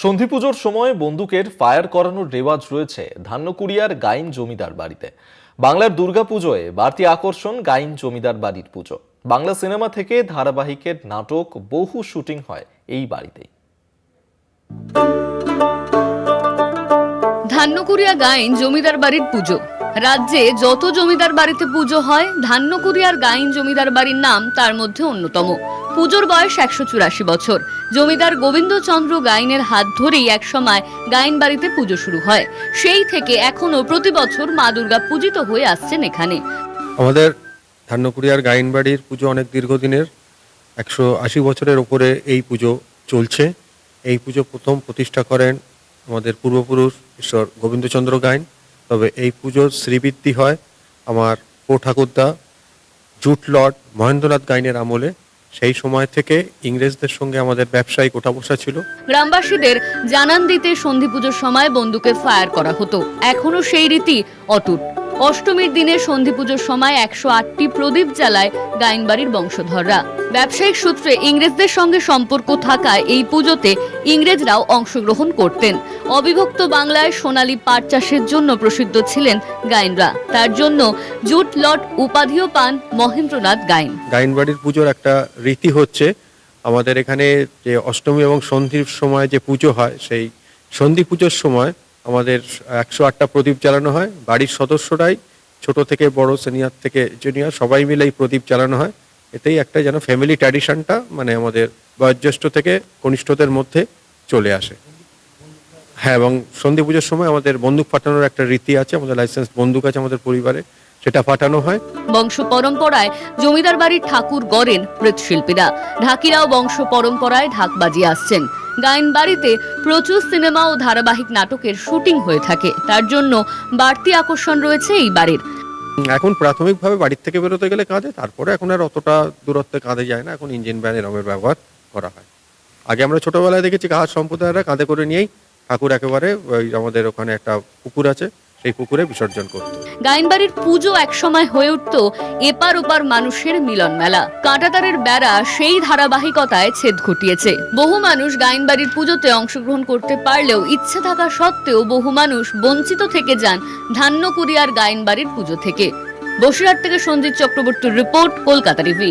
সন্ধি পুজোর সময় বন্দুকের ফায়ার করানোর রেওয়াজ রয়েছে ধান্যকুড়িয়ার গাইন জমিদার বাড়িতে। বাংলার দুর্গাপুজোয় বাড়তি আকর্ষণ গাইন জমিদার বাড়ির পুজো। বাংলা সিনেমা থেকে ধারাবাহিকের নাটক বহু শুটিং হয় এই বাড়িতেই। ধান্যকুড়িয়া গাইন জমিদার বাড়ির পুজো। রাজ্যে যত জমিদার বাড়িতে পুজো হয় ধান্যকুড়িয়ার গাইন জমিদার বাড়ির নাম তার মধ্যে অন্যতম। পুজোর বয়স একশো চুরাশি বছর। জমিদার গোবিন্দচন্দ্র গাইনের হাত ধরেই একসময় গাইন বাড়িতে পুজো শুরু হয়। সেই থেকে এখনও প্রতি বছর মা দুর্গা পূজিত হয়ে আসছেন এখানে। আমাদের ধান্যকুড়িয়ার গাইনবাড়ির পুজো অনেক দীর্ঘদিনের। একশো আশি বছরের ওপরে এই পুজো চলছে। এই পুজো প্রথম প্রতিষ্ঠা করেন আমাদের পূর্বপুরুষ ঈশ্বর গোবিন্দচন্দ্র গাইন। তবে এই পুজোর শ্রীবৃদ্ধি হয় আমার ও ঠাকুরদা জুট লর্ড, মহেন্দ্রনাথ গাইনের আমলে। সেই সময় থেকে ইংরেজদের সঙ্গে আমাদের ব্যবসায়িক ওঠা বসা ছিল। গ্রামবাসীদের জানান দিতে সন্ধি পুজোর সময় বন্দুকে ফায়ার করা হতো। এখনও সেই রীতি অটুট। অষ্টমীর দিনে সন্ধি পুজোর সময় একশো আটটি প্রদীপ জ্বালায় গাইনবাড়ির বংশধররা। ব্যবসায়িক সূত্রে ইংরেজদের সঙ্গে সম্পর্ক থাকায় এই পুজোতে ইংরেজরাও অংশগ্রহণ করতেন। অবিভক্ত বাংলায় সোনালী পাট চাষের জন্য প্রসিদ্ধ ছিলেন গাইনরা। তার জন্য জুট লট উপাধিও পান মহেন্দ্রনাথ গাইন। গাইনবাড়ির পুজোর একটা রীতি হচ্ছে, আমাদের এখানে যে অষ্টমী এবং সন্ধির সময় যে পুজো হয়, সেই সন্ধি পুজোর সময় আমাদের একশো আটটা প্রদীপ জ্বালানো হয়, বাড়ির সদস্যরাই, ছোট থেকে বড় সিনিয়র থেকে জুনিয়র সবাই মিলে এই প্রদীপ জ্বালানো হয়। এতেই একটা যেন ফ্যামিলি ট্র্যাডিশনটা মানে আমাদের বয়োজ্যেষ্ঠ থেকে কনিষ্ঠদের মধ্যে চলে আসে। হ্যাঁ এবং সন্ধি পুজোর সময় আমাদের বন্দুক ফাটানোর একটা রীতি আছে, আমাদের লাইসেন্স বন্দুক আছে আমাদের পরিবারে। সেটা ফাটানো হয়। বংশ পরম্পরায় জমিদার বাড়ির ঠাকুর গড়েন মৃৎশিল্পীরা। ঢাকিরাও বংশ পরম্পরায় ঢাক বাজিয়ে আসছেন। গায়ন বাড়িতে প্রচুর সিনেমা ও ধারাবাহিক নাটকের শুটিং হয়ে থাকে। তার জন্য বাড়তি আকর্ষণ রয়েছে এই বাড়ির। এখন প্রাথমিকভাবে বাড়ির থেকে বেরোতে গেলে কাঁধে তারপরে এখন আর অতটা দূরত্বে কাঁধে যায় না। এখন ইঞ্জিন ভ্যান এরমের ব্যবহার করা হয়। আগে আমরা ছোটবেলায় দেখেছি কাহার সম্প্রদায়েরা কাঁধে করে নিয়েই ঠাকুর একেবারে ওই আমাদের ওখানে একটা পুকুর আছে। সেই পুকুরে বিসর্জন করতো। গাইনবাড়ির পুজো একসময় হয়ে উঠত এপার ওপার মানুষের মিলন মেলা কাঁটাতারের বেড়া সেই ধারাবাহিকতায় ছেদ ঘটিয়েছে। বহু মানুষ গাইনবাড়ির পুজোতে অংশগ্রহণ করতে পারলেও ইচ্ছে থাকা সত্ত্বেও বহু মানুষ বঞ্চিত থেকে যান ধান্যকুড়িয়ার গাইনবাড়ির পুজো থেকে। বসিরহাট থেকে সঞ্জিত চক্রবর্তীর রিপোর্ট, কলকাতা টিভি।